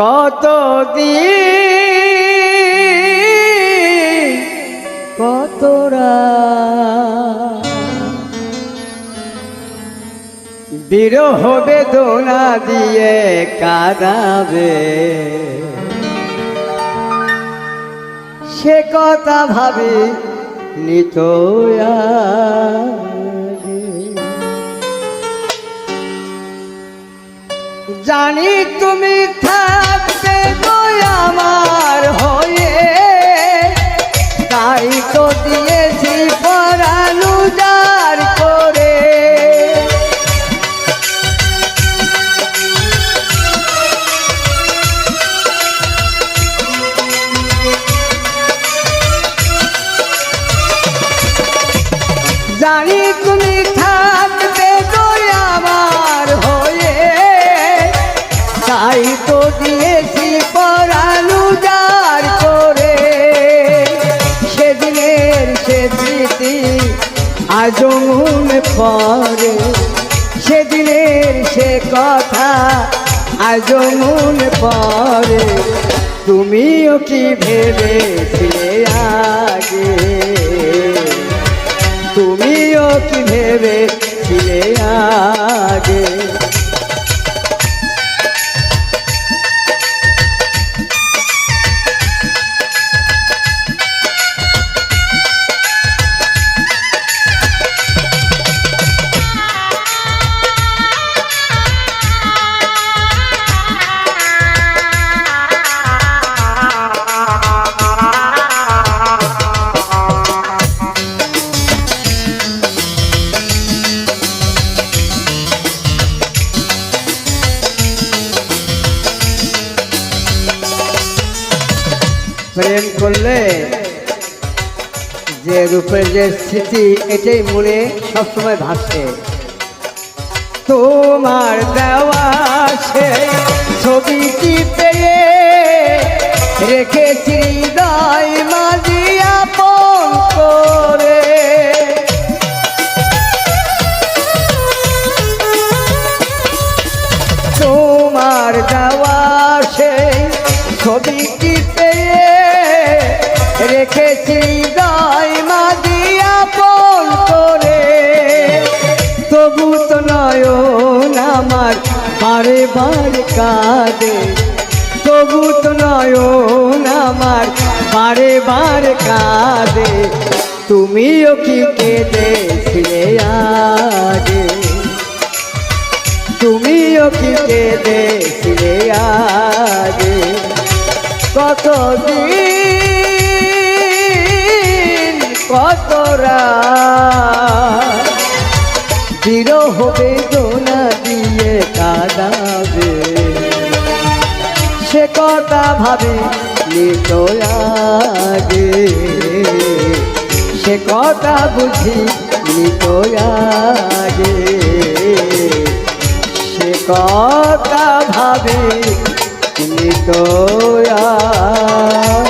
কত কতরা? বিরহ বেদনা দিয়ে কাঁদাবে। সে কথা ভাবি নিত জানি তুমি থাকবে আমার হয়ে। তাই তো দিয়েছি পরানু যার করে। জানি তুমি তাই তো দিয়েছি পরালু যার করে। সেদিনের সে স্মৃতি মনে পড়ে। সেদিনের সে কথা মনে পড়ে। তুমিও কি ভেবেছিলে প্রেম করলে যে রূপের যে স্মৃতি, এটাই মনে সবসময় ভাসে। তোমার দেওয়া সে ছবিটি পেয়ে রেখেছি হৃদয় মাঝি আপন করে? তোমার দেওয়া সেই ছবিটি রেখেছি হৃদয় মাদিয়া পল করে। তবু তো নয়ন আমার বারে বারে কাঁদে। তবু তো নয়ন আমার বারে বারে কাঁদে। তুমিও কি কেঁদেছিলে আগে? তুমিও কি কেঁদেছিলে আগে? কত দিন কত রাত বিরহ বেদনা দিয়ে কাঁদাবে। সে কথা ভাবে নিত আগে। সে কথা বুঝি নিত আগে। সে কথা ভাবে নিত আগে।